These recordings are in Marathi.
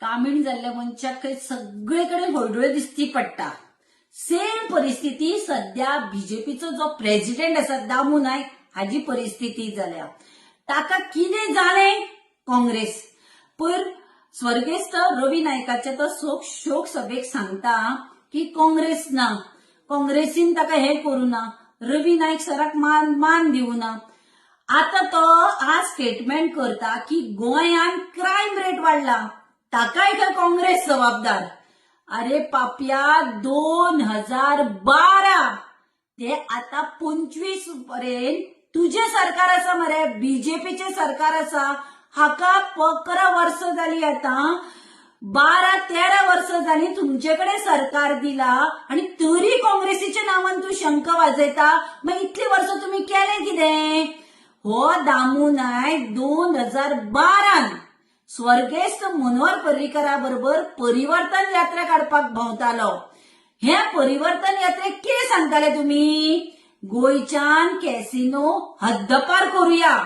कामीण जाल्ल्या मनशाक खंय सगळे कडेन हळडुळे दिसती पडटा सेम परिस्थिती सध्या बीजेपीचो जो प्रेसिडेंट आसा दामू नायक हाजी परिस्थिती जाल्या ताका कितें जालें काँग्रेस. पण स्वर्गेस्त रवी नायकाचे तो शोक शोक सभेक सांगता की काँग्रेस ना. काँग्रेसीन ताका हे करू ना. रवी नायक सराक मान मान दिवू ना. आता तो आज स्टेटमेंट करता की गोंयात क्रायम रेट वाडला ताकाय का काँग्रेस जबाबदार. अरे पापया दोन हजार बारा. ते आता पंचवीसपर्यंत तुझे सरकार आसा मरे बीजेपीचे सरकार आसा हाका अकरा वर्ष जाली आता? बारा तेरा वर्ष झाली तुमच्याकडे सरकार दिला आणि तरी काँग्रेसीच्या नावान तू शंख वाजयता मग इतली वर्ष तुम्ही केले कितें? हो दामू नायक दोन हजार बारान स्वर्गेस्त मनोहर पर्रीकरा बरोबर परिवर्तन यात्रा काडपाक भोंवतालो. हे परिवर्तन यात्रेक कितें सांगताले तुम्ही? गोंयच्यान कॅसिनो हद्दपार करूया.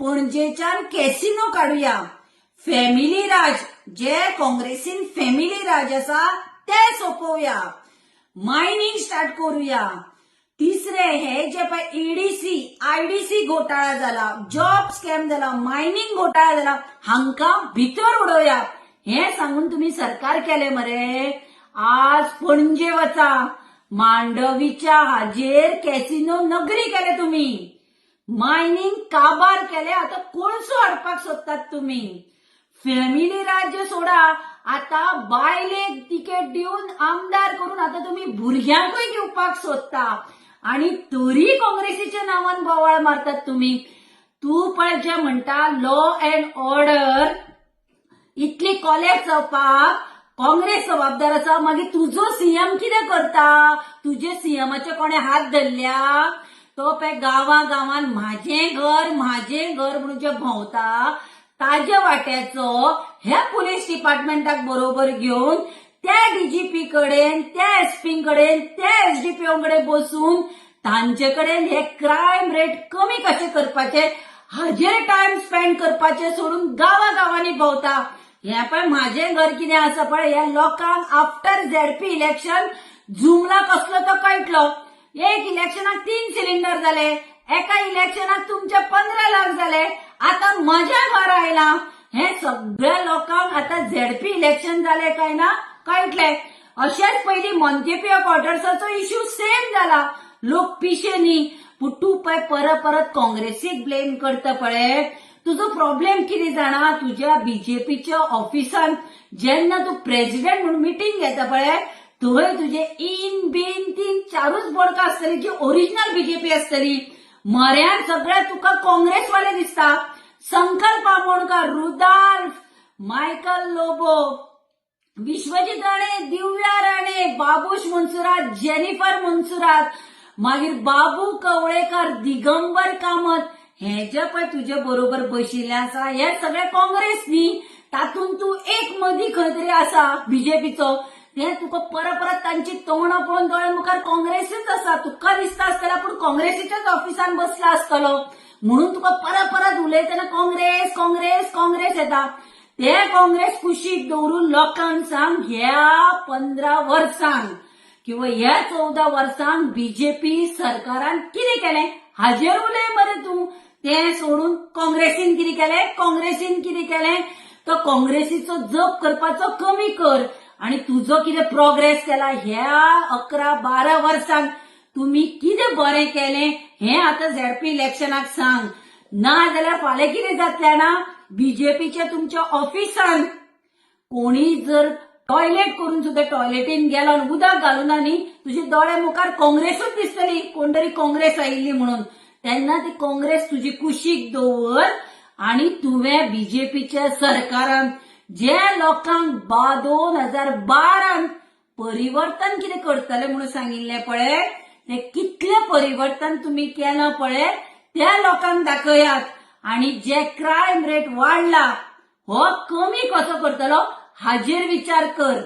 पणजेच्यान कॅसिनो काडुया फॅमिली राज जे काँग्रेसीन फॅमिली राज आसा ते सोपोवया. मायनिंग स्टार्ट करूया. तिसरे हे जे पळय ईडीसी आयडीसी घोटाळा जाला जॉब स्कॅम जाला मायनिंग घोटाळा जाला हांकां भितर उडोवया. हे सांगून तुम्ही सरकार केले मरे. आज पणजे वचा मांडवीच्या हाजेर कॅसिनो नगरी केले तुम्ही. मायनिंग काबार केले आता कोळसो हाडपाक सोदतात तुम्ही. फॅमिली राज्य सोडा आता बायलेक तिकेट दिवन आमदार करून आता तुम्ही भुरग्यांकूय घेवपाक सोदता. आणि तरी काँग्रेसीच्या नावान बोवाळ मारतात तुम्ही. तू पण जे म्हणटा लॉ अँड ऑर्डर इतली कॉलेज जावपाक काँग्रेस जबाबदार आसा मागीर तुजो सीएम कितें करता? तुजे सीएमाचे कोणे हात धरल्या? तो पळय गांवां गांवांन म्हाजें घर म्हाजें घर म्हणून जे भोंवता ताज्या वाट्याचो ह्या पुलीस डिपार्टमेंटाक बरोबर घेवन त्या डीजीपी कडेन त्या एसपी कडेन त्या एसडीपीओ कडेन बसून तांचे कडेन हे क्रायम रेट कमी कशे करपाचे हाजेर टाइम स्पेंड करपाचे सोडून गांवा गांवांनी भोंवता. हे पळय म्हाजें घर कितें आसा पळय ह्या लोकांक आफ्टर झेडपी इलेक्शन जुमला कसलो तो कळटलो एक इलेक्शनाक तीन सिलिंडर जाले एका इलेक्शनाक तुमचे पंदरा लाख जाले आता मजा घर आयला हे सगळ्या लोकांक आता झेडपी इलेक्शन जाले काय ना? कळटले अशेंच पयलीं ऑफ क्वॉर्टर्साचो इश्यू सेम जाला लोक पिशे न्ही पूण तूं पळय परत परत काँग्रेसीक ब्लेम करता पळय तुजो प्रॉब्लेम कितें जाणा तुज्या बीजेपीच्या ऑफिसान जेन्ना तूं प्रेसिडेंट म्हणून मिटींग घेता पळय थंय तुजे इन बीन तीन चारूच बोडकां आसतली जी ओरिजिनल बीजेपी आसतली मऱ्यान सगळ्या तुका काँग्रेसवाले दिसता. संकल्प आमोणकर रुदाल्फ मायकल लोबो. विश्वजित राणे दिव्या राणे बाबूश मनसुरात जेनिफर मनसुरात मागीर बाबू कवळेकर दिगंबर कामत हे जे पळय तुजे बरोबर बशिल्ले आसा हे सगळे काँग्रेस न्ही तातूंत तूं एक मदीं खंय तरी आसा बीजेपीचो हे तुका परत परत तांची तोंडां पळोवन दोळे मुखार काँग्रेसीच आसा तुका दिसता आसतला पूण काँग्रेसीच्याच ऑफिसान बसला आसतलो. म्हणून तुका परत परत उलयतना काँग्रेस काँग्रेस काँग्रेस येता. ते काँग्रेस कुशीक दवरून लोकांक सांग ह्या पंदरा वर्सांक किंवा ह्या चौदा वर्सांक बीजेपी सरकारान कितें केलें? हाजेर उलय मरे तूं. तें सोडून काँग्रेसीन कितें केलें? काँग्रेसीन कितें केलें? तो काँग्रेसीचो जप करपाचो कमी कर. आणि तुजो कितें प्रोग्रेस केला? ह्या अकरा बारा वर्सांक तुम्ही कितें बरें केलें? हें आतां झेडपी इलेक्शनाक सांग. ना जाल्यार फाल्यां कितें जातलें ना बीजेपीचे तुमच्या ऑफिसान कोणी जर टॉयलेट करून सुद्दां टॉयलेटीन गेलो आनी उदक घालून न्ही तुजे दोळे मुखार काँग्रेसूच दिसतली कोण तरी काँग्रेस आयिल्ली म्हणून. तेन्ना ती काँग्रेस तुजी कुशीक दवर आनी तुवें बीजेपीच्या सरकारान. जे लोकांक बा दोन हजार बारान परिवर्तन कितें करतले म्हणून सांगिल्लें पळय ते कितलें परिवर्तन तुमी केलां पळय त्या लोकांक दाखयात आणि जे क्रायम रेट वाडला हो कमी कसो करतलो? हाजेर विचार कर.